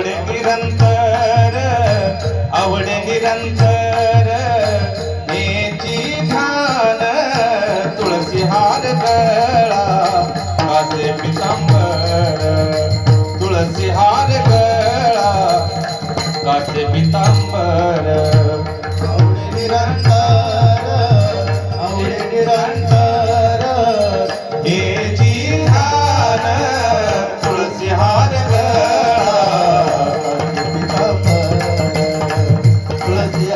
आवडे निरंतर आवडे निरंतर नेची धान तुळसी हार गळा माझे पितांबर तुळसी हार गळा.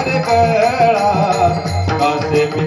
हर बेड़ा कासे भी